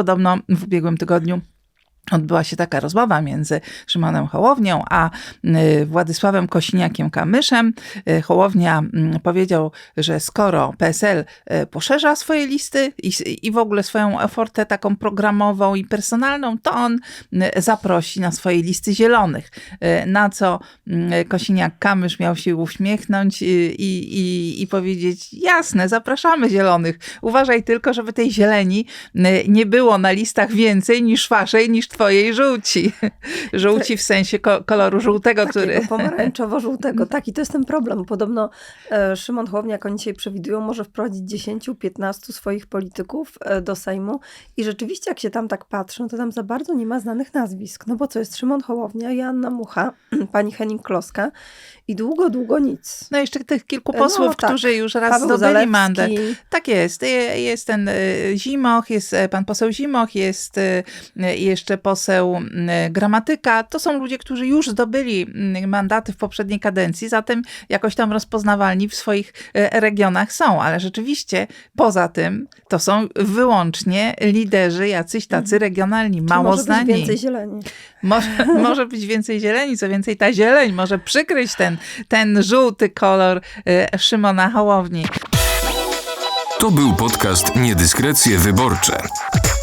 podobno w ubiegłym tygodniu odbyła się taka rozmowa między Szymonem Hołownią a y, Władysławem Kosiniakiem-Kamyszem. Y, Hołownia mm, powiedział, że skoro PSL y, poszerza swoje listy i, i w ogóle swoją ofertę taką programową i personalną, to on zaprosi na swoje listy zielonych. Na co mm, Kosiniak-Kamysz miał się uśmiechnąć i, i, i powiedzieć, jasne, zapraszamy zielonych. Uważaj tylko, żeby tej zieleni nie było na listach więcej niż waszej, niż twojej żółci. Żółci w sensie koloru żółtego, Takiego który... pomarańczowo-żółtego. Tak, i to jest ten problem. Podobno e, Szymon Hołownia, jak oni dzisiaj przewidują, może wprowadzić 10-15 swoich polityków e, do Sejmu i rzeczywiście, jak się tam tak patrzą, to tam za bardzo nie ma znanych nazwisk. No bo co jest Szymon Hołownia, Joanna Mucha, pani Henning Kloska i długo, długo nic. No jeszcze tych kilku posłów, no, tak. którzy już raz Paweł zdobyli Zalewski. mandat. Tak jest. Jest ten e, Zimoch, jest pan poseł Zimoch, jest jeszcze poseł Gramatyka. To są ludzie, którzy już zdobyli mandaty w poprzedniej kadencji, zatem jakoś tam rozpoznawalni w swoich e, regionach są, ale rzeczywiście poza tym to są wyłącznie liderzy, jacyś tacy mhm. regionalni, mało może znani. Być więcej zieleni. Może, może być więcej zieleni, co więcej ta zieleń może przykryć ten, ten żółty kolor e, Szymona Hołowni. To był podcast Niedyskrecje Wyborcze.